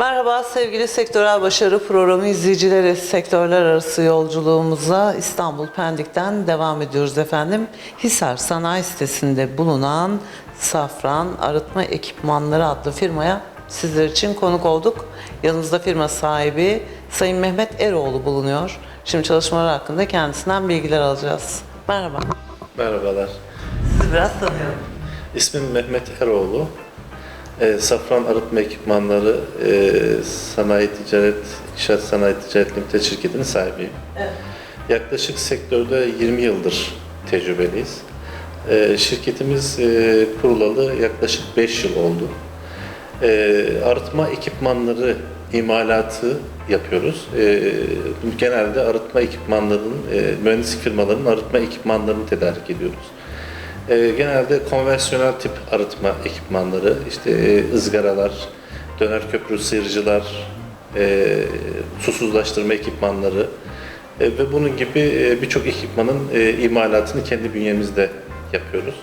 Merhaba sevgili Sektörel Başarı Programı izleyicileri. Sektörler arası yolculuğumuza İstanbul Pendik'ten devam ediyoruz efendim. Hisar Sanayi Sitesi'nde bulunan Safran Arıtma Ekipmanları adlı firmaya sizler için konuk olduk. Yanımızda firma sahibi Sayın Mehmet Eroğlu bulunuyor. Şimdi çalışmalar hakkında kendisinden bilgiler alacağız. Merhaba. Merhabalar. Sizi biraz tanıyalım. İsmim Mehmet Eroğlu. Ee, Safran Arıtma Ekipmanları e, Sanayi Ticaret, İnşaat Sanayi Ticaret Limited şirketinin sahibiyim. Evet. Yaklaşık sektörde 20 yıldır tecrübeliyiz. Ee, şirketimiz e, kurulalı yaklaşık 5 yıl oldu. Ee, arıtma ekipmanları imalatı yapıyoruz. Ee, genelde arıtma ekipmanlarının, e, mühendislik firmalarının arıtma ekipmanlarını tedarik ediyoruz. Ee, genelde konvansiyonel tip arıtma ekipmanları, işte e, ızgaralar, döner köprü sıyırıcılar, e, susuzlaştırma ekipmanları e, ve bunun gibi e, birçok ekipmanın e, imalatını kendi bünyemizde yapıyoruz.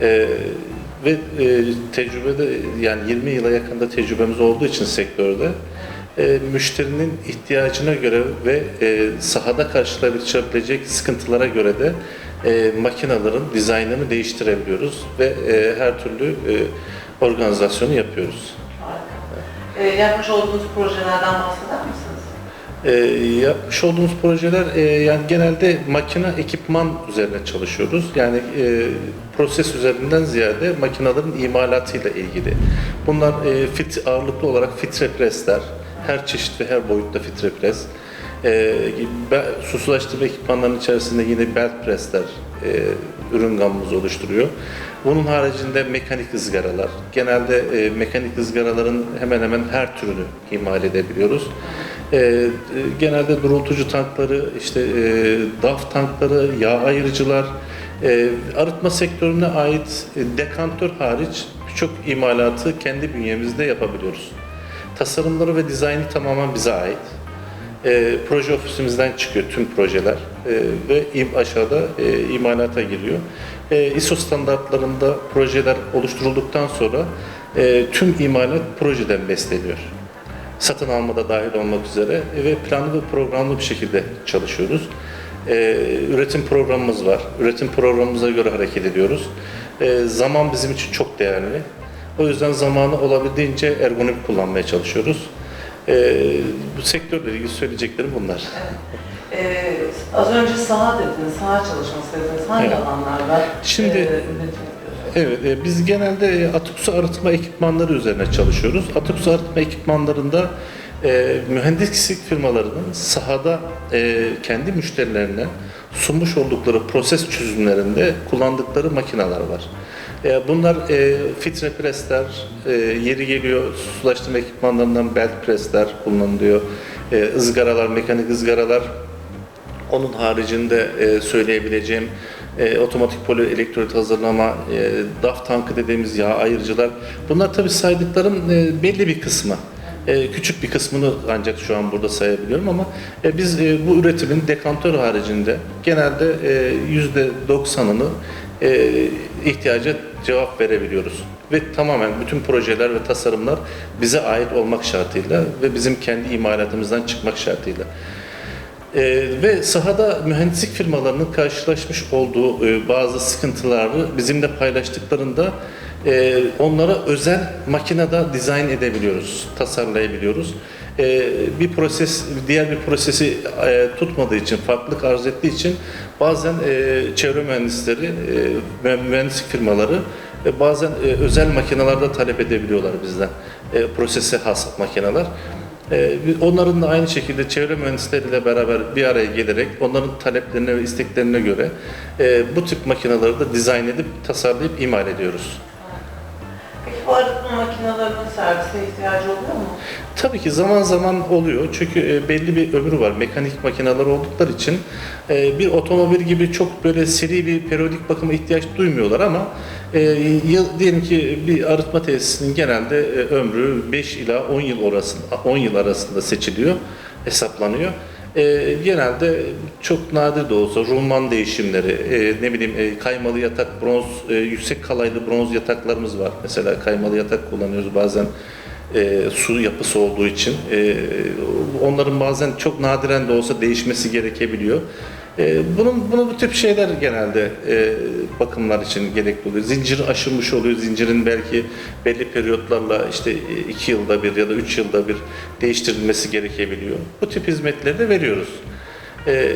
E, ve e, tecrübede yani 20 yıla yakında tecrübemiz olduğu için sektörde e, müşterinin ihtiyacına göre ve e, sahada karşılaşabilecek sıkıntılara göre de e, makinaların dizaynını değiştirebiliyoruz ve e, her türlü e, organizasyonu yapıyoruz. Ee, yapmış olduğunuz projelerden bahseder misiniz? E, yapmış olduğumuz projeler e, yani genelde makine ekipman üzerine çalışıyoruz. Yani e, proses üzerinden ziyade makinelerin imalatıyla ilgili. Bunlar e, fit ağırlıklı olarak filtre presler, her çeşit ve her boyutta filtre pres. E, susuzlaştırma ekipmanlarının içerisinde yine belt presler e, ürün gamımızı oluşturuyor. Bunun haricinde mekanik ızgaralar. Genelde e, mekanik ızgaraların hemen hemen her türünü imal edebiliyoruz. E, e, genelde durultucu tankları, işte e, DAF tankları, yağ ayırıcılar, e, arıtma sektörüne ait e, dekantör hariç birçok imalatı kendi bünyemizde yapabiliyoruz. Tasarımları ve dizaynı tamamen bize ait. E, proje ofisimizden çıkıyor tüm projeler e, ve aşağıda e, imalata giriyor. E, ISO standartlarında projeler oluşturulduktan sonra e, tüm imalat projeden besleniyor. Satın almada dahil olmak üzere e, ve planlı ve programlı bir şekilde çalışıyoruz. E, üretim programımız var. Üretim programımıza göre hareket ediyoruz. E, zaman bizim için çok değerli. O yüzden zamanı olabildiğince ergonomik kullanmaya çalışıyoruz. Ee, bu sektörle ilgili söyleyeceklerim bunlar. Ee, az önce saha dediniz, saha çalışması dediniz. Hangi Evet. alanlarda Şimdi- e? Evet, e, biz genelde e, atık su arıtma ekipmanları üzerine çalışıyoruz. Atık su arıtma ekipmanlarında e, mühendislik firmalarının sahada e, kendi müşterilerine sunmuş oldukları proses çözümlerinde kullandıkları makineler var. E, bunlar e, filtre presler, e, yeri geliyor sulaştırma ekipmanlarından belt presler kullanılıyor. Izgaralar, mekanik ızgaralar, onun haricinde söyleyebileceğim e, otomatik polielektrolit hazırlama, e, DAF tankı dediğimiz yağ ayırıcılar. Bunlar tabii saydıklarım e, belli bir kısmı. E, küçük bir kısmını ancak şu an burada sayabiliyorum ama e, biz e, bu üretimin dekantör haricinde genelde e, %90'ını e, ihtiyaca cevap verebiliyoruz. Ve tamamen bütün projeler ve tasarımlar bize ait olmak şartıyla ve bizim kendi imalatımızdan çıkmak şartıyla. Ee, ve sahada mühendislik firmalarının karşılaşmış olduğu e, bazı sıkıntıları bizimle paylaştıklarında e, onlara özel makinede dizayn edebiliyoruz, tasarlayabiliyoruz. E, bir proses diğer bir prosesi e, tutmadığı için, farklılık arz ettiği için bazen e, çevre mühendisleri, e, mü- mühendislik firmaları e, bazen e, özel makinelerde talep edebiliyorlar bizden. E, prosese has makineler. Ee, Onların da aynı şekilde çevre mühendisleriyle beraber bir araya gelerek onların taleplerine ve isteklerine göre e, bu tip makineleri de dizayn edip tasarlayıp imal ediyoruz. Bu arıtma makinelerinin servise ihtiyacı oluyor mu? Tabii ki zaman zaman oluyor çünkü e, belli bir ömrü var. Mekanik makineler oldukları için e, bir otomobil gibi çok böyle seri bir periyodik bakıma ihtiyaç duymuyorlar ama e, yıl, diyelim ki bir arıtma tesisinin genelde ömrü 5 ila 10 yıl arasında 10 yıl arasında seçiliyor, hesaplanıyor. E, genelde çok nadir de olsa rulman değişimleri, e, ne bileyim e, kaymalı yatak, bronz, e, yüksek kalaylı bronz yataklarımız var. Mesela kaymalı yatak kullanıyoruz bazen e, su yapısı olduğu için e, onların bazen çok nadiren de olsa değişmesi gerekebiliyor. E, bunun bunu bu tip şeyler genelde e, bakımlar için gerekli oluyor. Zincir aşınmış oluyor. Zincirin belki belli periyotlarla işte 2 yılda bir ya da 3 yılda bir değiştirilmesi gerekebiliyor. Bu tip hizmetleri de veriyoruz. E,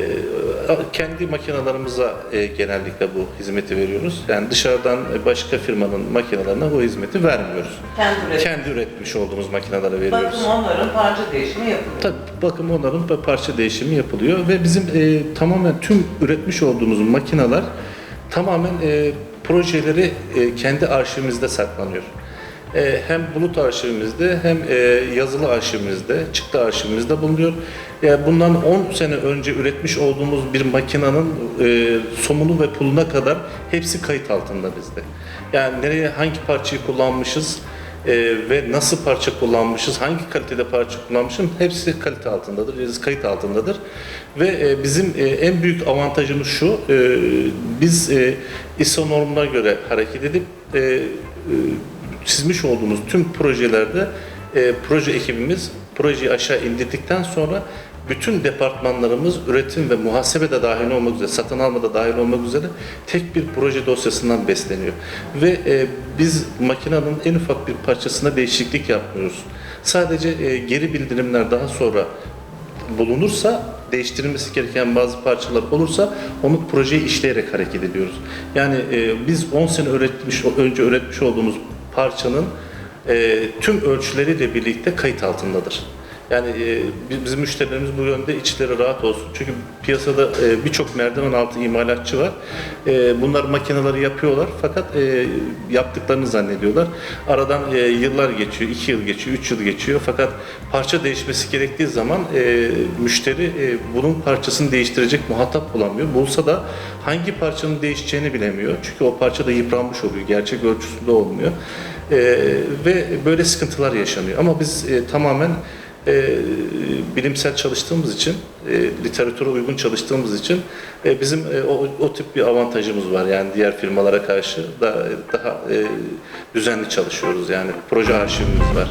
kendi makinalarımıza e, genellikle bu hizmeti veriyoruz. Yani dışarıdan başka firmanın makinalarına bu hizmeti vermiyoruz. Kendi üretim. Kendi üretmiş olduğumuz makinalara veriyoruz. Bakım onların parça değişimi yapılıyor. Tabii bakım onların pa- parça değişimi yapılıyor ve bizim e, tamamen tüm üretmiş olduğumuz makineler tamamen e, projeleri e, kendi arşivimizde saklanıyor. E, hem bulut arşivimizde hem e, yazılı arşivimizde, çıktı arşivimizde bulunuyor. Bundan 10 sene önce üretmiş olduğumuz bir makinenin e, somunu ve puluna kadar hepsi kayıt altında bizde. Yani nereye hangi parçayı kullanmışız, ee, ve nasıl parça kullanmışız, hangi kalitede parça kullanmışım hepsi kalite altındadır, kayıt altındadır. Ve e, bizim e, en büyük avantajımız şu, e, biz e, ISO normuna göre hareket edip e, e, çizmiş olduğumuz tüm projelerde e, proje ekibimiz projeyi aşağı indirdikten sonra bütün departmanlarımız üretim ve muhasebe de dahil olmak üzere, satın alma da dahil olmak üzere tek bir proje dosyasından besleniyor. Ve e, biz makinenin en ufak bir parçasına değişiklik yapmıyoruz. Sadece e, geri bildirimler daha sonra bulunursa değiştirilmesi gereken bazı parçalar olursa onu projeyi işleyerek hareket ediyoruz. Yani e, biz 10 sene üretmiş önce üretmiş olduğumuz parçanın e, tüm ölçüleriyle birlikte kayıt altındadır. Yani e, bi- bizim müşterilerimiz bu yönde içleri rahat olsun. Çünkü piyasada e, birçok merdiven altı imalatçı var. E, bunlar makineleri yapıyorlar fakat e, yaptıklarını zannediyorlar. Aradan e, yıllar geçiyor, iki yıl geçiyor, üç yıl geçiyor. Fakat parça değişmesi gerektiği zaman e, müşteri e, bunun parçasını değiştirecek muhatap bulamıyor. Bulsa da hangi parçanın değişeceğini bilemiyor. Çünkü o parça da yıpranmış oluyor, gerçek ölçüsünde olmuyor. E, ve böyle sıkıntılar yaşanıyor. Ama biz e, tamamen e, bilimsel çalıştığımız için, e, literatüre uygun çalıştığımız için e, bizim e, o, o tip bir avantajımız var. Yani diğer firmalara karşı da daha e, düzenli çalışıyoruz. Yani proje arşivimiz var.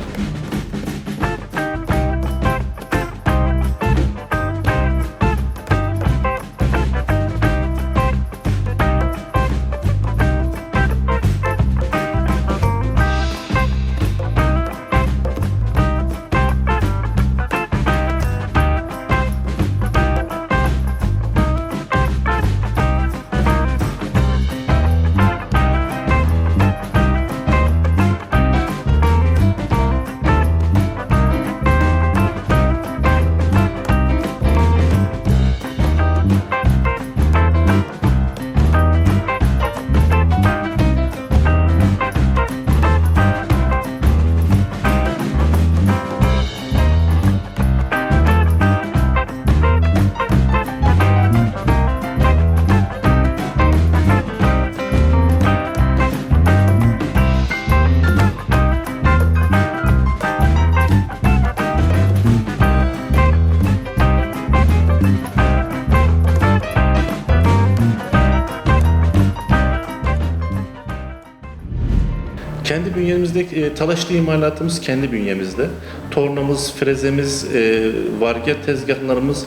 Kendi bünyemizdeki e, talaşlı imalatımız kendi bünyemizde. Tornamız, frezemiz, e, vargya tezgahlarımız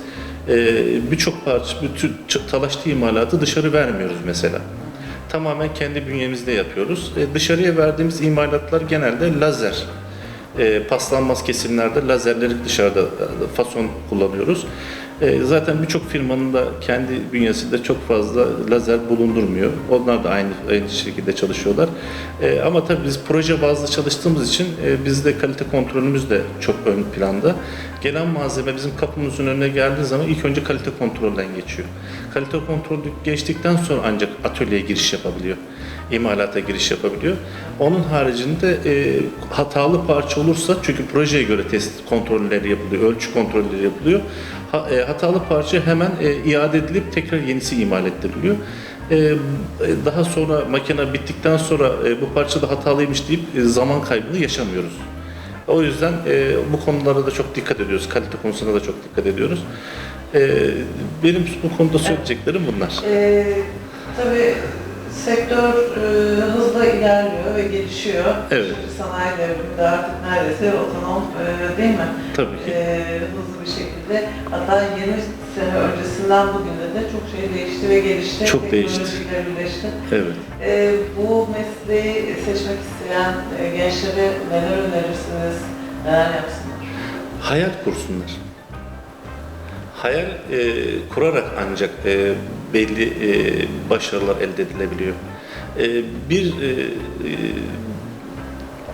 e, birçok parça, bütün talaşlı imalatı dışarı vermiyoruz mesela. Tamamen kendi bünyemizde yapıyoruz. E, dışarıya verdiğimiz imalatlar genelde lazer. E, paslanmaz kesimlerde lazerleri dışarıda e, fason kullanıyoruz. E, zaten birçok firmanın da kendi bünyesinde çok fazla lazer bulundurmuyor. Onlar da aynı aynı şekilde çalışıyorlar. E, ama tabii biz proje bazlı çalıştığımız için e, bizde kalite kontrolümüz de çok ön planda. Gelen malzeme bizim kapımızın önüne geldiği zaman ilk önce kalite kontrolden geçiyor. Kalite kontrolü geçtikten sonra ancak atölyeye giriş yapabiliyor imalata giriş yapabiliyor. Onun haricinde e, hatalı parça olursa çünkü projeye göre test kontrolleri yapılıyor, ölçü kontrolleri yapılıyor. E, hatalı parça hemen e, iade edilip tekrar yenisi imal ettiriliyor. E, daha sonra makine bittikten sonra bu parça da hatalıymış deyip zaman kaybını yaşamıyoruz. O yüzden bu konulara da çok dikkat ediyoruz. Kalite konusuna da çok dikkat ediyoruz. Benim bu konuda söyleyeceklerim bunlar. Ee, tabii sektör e, hızla ilerliyor ve gelişiyor. Evet. Çünkü sanayi devriminde artık neredeyse otonom e, değil mi? Tabii ki. E, hızlı bir şekilde hatta 20 sene öncesinden bugüne de çok şey değişti ve gelişti. Çok değişti. Birleşti. Evet. E, bu mesleği seçmek isteyen e, gençlere neler önerirsiniz? Neler yapsınlar? Hayal kursunlar. Hayal e, kurarak ancak e, belli e, başarılar elde edilebiliyor. E, bir e, e,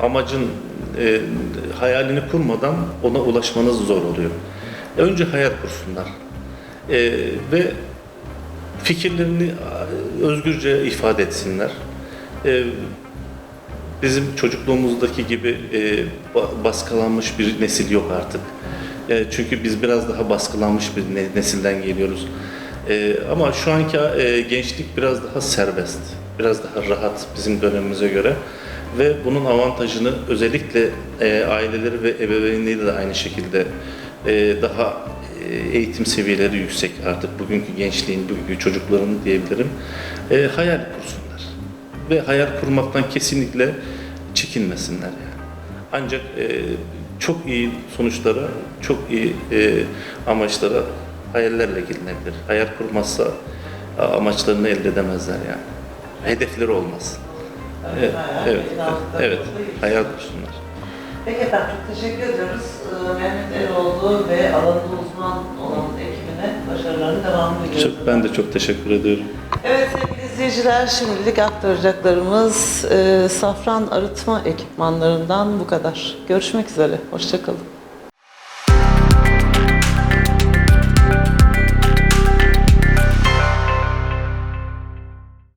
amacın e, hayalini kurmadan ona ulaşmanız zor oluyor. Önce hayal kursunlar. E, ve fikirlerini özgürce ifade etsinler. E, bizim çocukluğumuzdaki gibi e, ba- baskılanmış bir nesil yok artık. E, çünkü biz biraz daha baskılanmış bir ne- nesilden geliyoruz. E, ama şu anki e, gençlik biraz daha serbest, biraz daha rahat bizim dönemimize göre. Ve bunun avantajını özellikle e, aileleri ve ebeveynleri de aynı şekilde e, daha e, eğitim seviyeleri yüksek artık bugünkü gençliğin, bugünkü çocukların diyebilirim. E, hayal kursunlar ve hayal kurmaktan kesinlikle çekinmesinler yani. Ancak e, çok iyi sonuçlara, çok iyi e, amaçlara hayallerle gelinebilir. Hayal kurmazsa amaçlarını elde edemezler yani. Hedefleri olmaz. Evet, evet, evet. Hayal kursunlar. Peki efendim çok teşekkür ediyoruz. Ee, Mehmet Eroğlu ve alanında uzman olan ekibine başarılarının devamını diliyoruz. Çok, ben de çok teşekkür ediyorum. Evet sevgili izleyiciler şimdilik aktaracaklarımız e, safran arıtma ekipmanlarından bu kadar. Görüşmek üzere. Hoşçakalın.